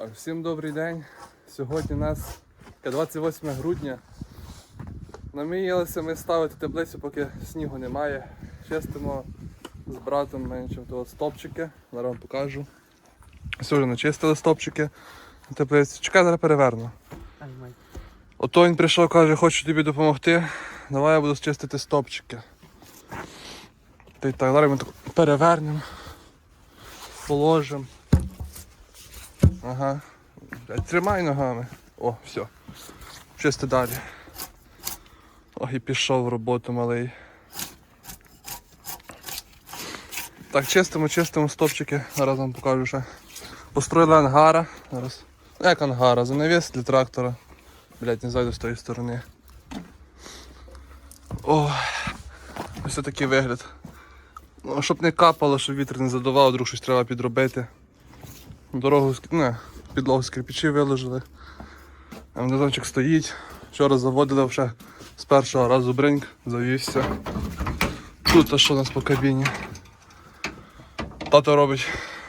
Так, всім добрий день. Сьогодні у нас 28 грудня. Наміялися ми ставити таблицю, поки снігу немає. Чистимо з братом меншим того стопчики. Зараз вам покажу. Сьогодні начистили стопчики на таблиці. Чекай, зараз переверну. Ото він прийшов, каже, хочу тобі допомогти. Давай я буду чистити стопчики. Та й так, зараз ми так перевернемо, положимо. Ага. Тримай ногами. О, все. Чисти далі. О, і пішов в роботу малий. Так, чистимо, чистимо стопчики. Зараз вам покажу ще. Построїли ангара. Зараз. Ну, Як ангара? Занавіс для трактора. Блять, не зайду з тої сторони. О, ось такий вигляд. Ну, щоб не капало, щоб вітер не задував, вдруг щось треба підробити. Дорогу не, підлогу з кирпичі виложили. Амнезончик стоїть. Вчора заводили вже з першого разу бриньк, завівся. Тут а що у нас по кабіні? Тато робить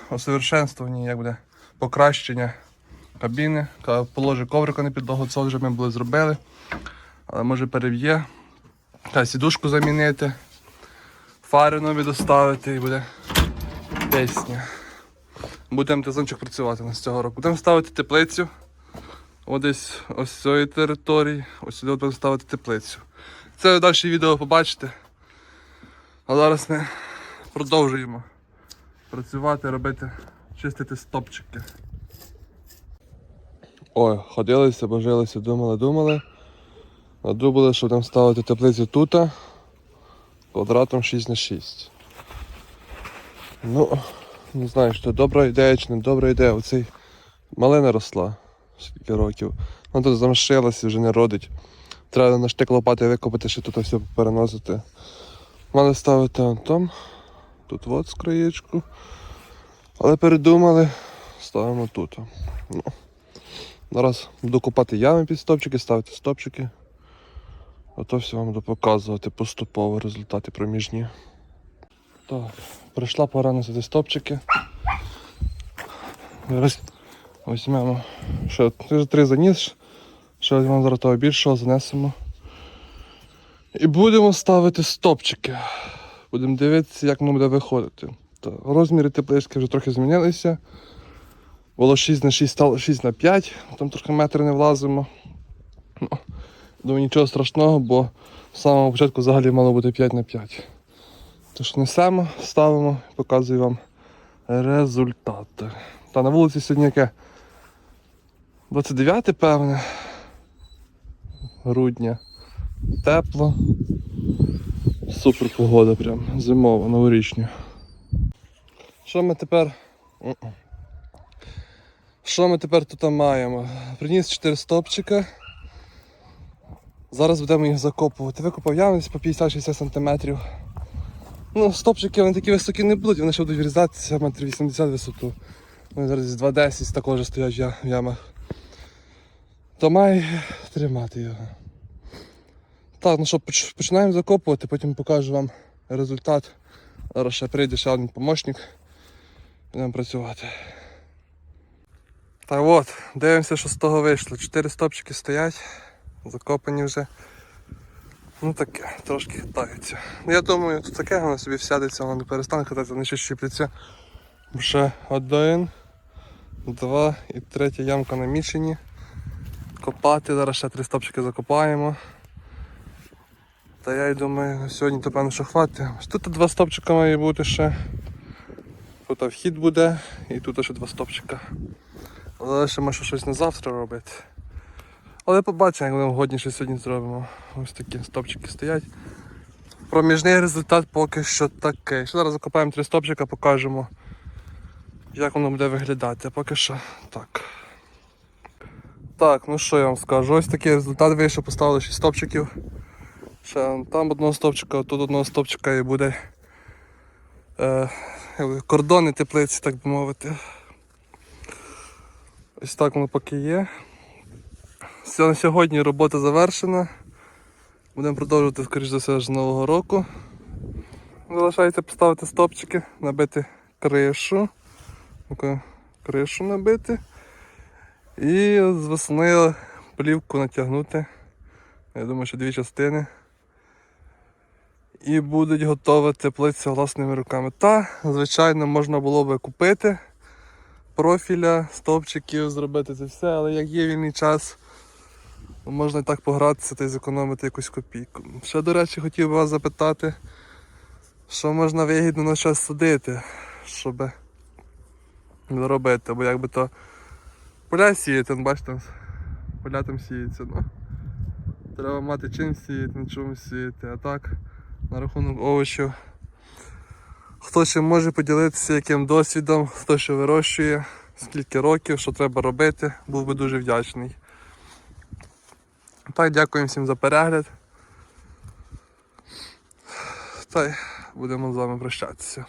усовершенствування, як буде покращення кабіни. Каже, Положи коврика на підлогу, це вже ми були зробили. Але може переб'є. Каже, сідушку замінити, фари нові доставити і буде пісня. Будемо тезончик працювати на з цього року. Будемо ставити теплицю. Ось десь ось з цієї території. Ось сюди будемо ставити теплицю. Це ви далі відео побачите. А зараз ми продовжуємо працювати, робити, чистити стопчики. Ой, ходилися, божилися, думали, думали. Надумали, що будемо ставити теплицю тут квадратом 6 на 6 Ну, не знаю, що добра ідея чи не добра ідея. Оцей малина росла скільки років. Вона тут замшилася, вже не родить. Треба на штик лопати викопати, ще тут все переносити. Мали ставити там. Тут от з краєчку. Але передумали, ставимо тут. Ну, зараз буду копати ями під стопчики, ставити стопчики. А то все вам буду показувати поступово результати проміжні. Так, прийшла пора носити стопчики. Зараз візьмемо ще три заніс. Ще візьмемо зараз того більшого, занесемо. І будемо ставити стопчики. Будемо дивитися, як воно буде виходити. Так, розміри теплички вже трохи змінилися. Було 6 на 6, стало 6 на 5, там трохи метри не влазимо. Ну, думаю, нічого страшного, бо з самого початку взагалі мало бути 5 на 5. Тож несемо, ставимо, показую вам результати. Та на вулиці сьогодні яке 29 певне. Грудня. Тепло. Супер погода прям. Зимова, новорічня. Що ми тепер. Що ми тепер тут маємо? Приніс 4 стопчика. Зараз будемо їх закопувати. Викопав десь по 50-60 см. Ну, стопчики вони такі високі не будуть, вони ще будуть врізатися метр 80 висоту. Вони зараз 2,10 також стоять в ямах. То має тримати його. Так, ну що, поч- починаємо закопувати, потім покажу вам результат. Зараз ще прийде ще один помощник. Будемо працювати. Так от, дивимося, що з того вийшло. Чотири стопчики стоять, закопані вже. Ну таке, трошки хитаються. Ну, Я думаю, тут таке воно собі всядеться, воно не перестане хитатися, вони ще щіпляться. Вже один, два і третя ямка намічені. Копати, зараз ще три стопчики закопаємо. Та я й думаю, на сьогодні то певно, що хватить. Тут два стопчика має бути ще. Тут вхід буде і тут ще два стопчика. Але ще може щось на завтра робити. Але побачимо, як будемо годніше сьогодні зробимо. Ось такі стопчики стоять. Проміжний результат поки що такий. Ще зараз закопаємо три стопчика, покажемо, як воно буде виглядати. Поки що так. Так, ну що я вам скажу, ось такий результат вийшов, поставили 6 стопчиків. Ще там одного стопчика, тут одного стопчика і буде е, кордони теплиці, так би мовити. Ось так воно поки є. На сьогодні робота завершена. Будемо продовжувати, скоріш за все, з нового року. Залишається поставити стопчики, набити кришу. Кришу набити. І з весни плівку натягнути. Я думаю, що дві частини. І будуть готова теплиця власними руками. Та, звичайно, можна було би купити профіля, стовпчиків, зробити це все, але як є вільний час, можна і так погратися та й зекономити якусь копійку. Ще, до речі, хотів би вас запитати, що можна вигідно на час садити, щоб заробити, бо якби то поля сіяти, ну, бачите, поля там сіються, ну. Треба мати чим сіяти, на чому сіяти, а так, на рахунок овочів. Хто ще може поділитися яким досвідом, хто що вирощує, скільки років, що треба робити, був би дуже вдячний. Так, дякую всім за перегляд. Та й будемо з вами прощатися.